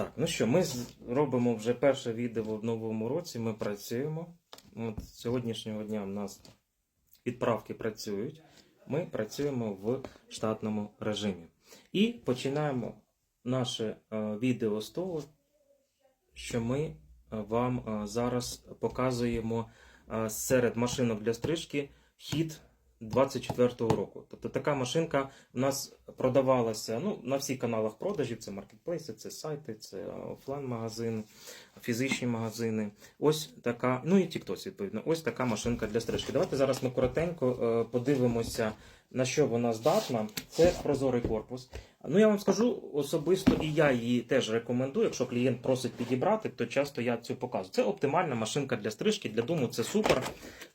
Так, ну що, ми робимо вже перше відео в новому році. Ми працюємо. От з сьогоднішнього дня в нас відправки працюють. Ми працюємо в штатному режимі. І починаємо наше е, відео з того, що ми е, вам е, зараз показуємо серед машинок для стрижки хід 24-го року. Тобто така машинка у нас продавалася ну, на всіх каналах продажів: це маркетплейси, це сайти, це офлайн-магазини, фізичні магазини. Ось така, ну і TikTok, відповідно, ось така машинка для стрижки. Давайте зараз ми коротенько е, подивимося, на що вона здатна. Це прозорий корпус. Ну, я вам скажу особисто, і я її теж рекомендую. Якщо клієнт просить підібрати, то часто я цю показую. Це оптимальна машинка для стрижки, для дому це супер.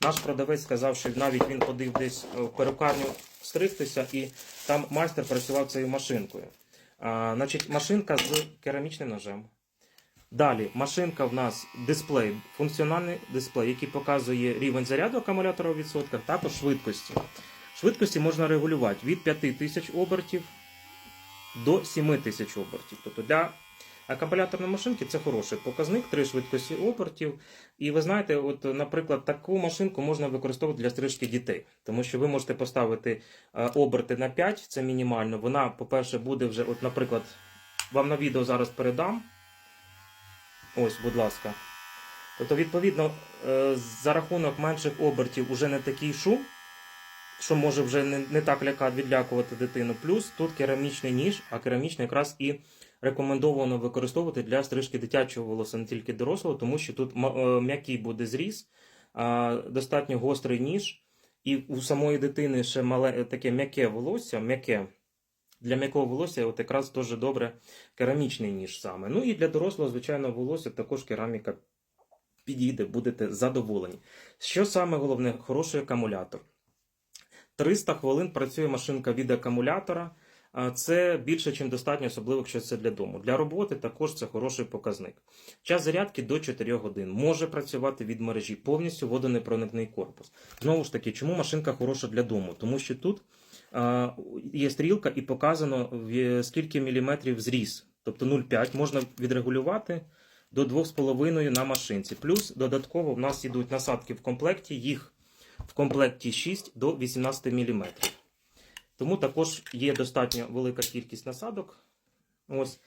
Наш продавець сказав, що навіть він ходив десь е, в перукарню стригтися, і там майстер працював цією машинкою. А, значить, машинка з керамічним ножем. Далі машинка в нас дисплей, функціональний дисплей, який показує рівень заряду акумулятора у відсотках, також швидкості. Швидкості можна регулювати від 5000 обертів до 7000 обертів. Тобто для акумуляторної машинки це хороший показник, три швидкості обертів. І ви знаєте, от, наприклад, таку машинку можна використовувати для стрижки дітей, тому що ви можете поставити е, оберти на 5, це мінімально. Вона, по-перше, буде вже, от, наприклад, вам на відео зараз передам. Ось, будь ласка. Тобто, відповідно, е, за рахунок менших обертів уже не такий шум, що може вже не, не так лякати, відлякувати дитину. Плюс тут керамічний ніж, а керамічний якраз і рекомендовано використовувати для стрижки дитячого волосся, не тільки дорослого, тому що тут е, м'який буде зріз, достатньо гострий ніж, і у самої дитини ще мале е, таке м'яке волосся, м'яке. Для м'якого волосся от якраз дуже добре керамічний ніж саме. Ну і для дорослого, звичайно, волосся також кераміка підійде, будете задоволені. Що саме головне, хороший акумулятор. 300 хвилин працює машинка від акумулятора. Це більше, ніж достатньо, особливо якщо це для дому. Для роботи також це хороший показник. Час зарядки до 4 годин. Може працювати від мережі, повністю водонепроникний корпус. Знову ж таки, чому машинка хороша для дому? Тому що тут а, є стрілка і показано скільки міліметрів зріз. Тобто 0,5 можна відрегулювати до 2,5 на машинці. Плюс додатково в нас йдуть насадки в комплекті, їх в комплекті 6 до 18 мм. Тому також є достатньо велика кількість насадок. Ось.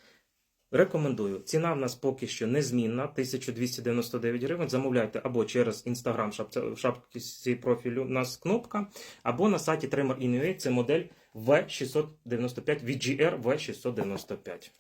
Рекомендую. Ціна в нас поки що незмінна 1299 гривень. Замовляйте або через Instagram в шапці профілю у нас кнопка, або на сайті Tremor Inuit. Це модель V695 VGR V695.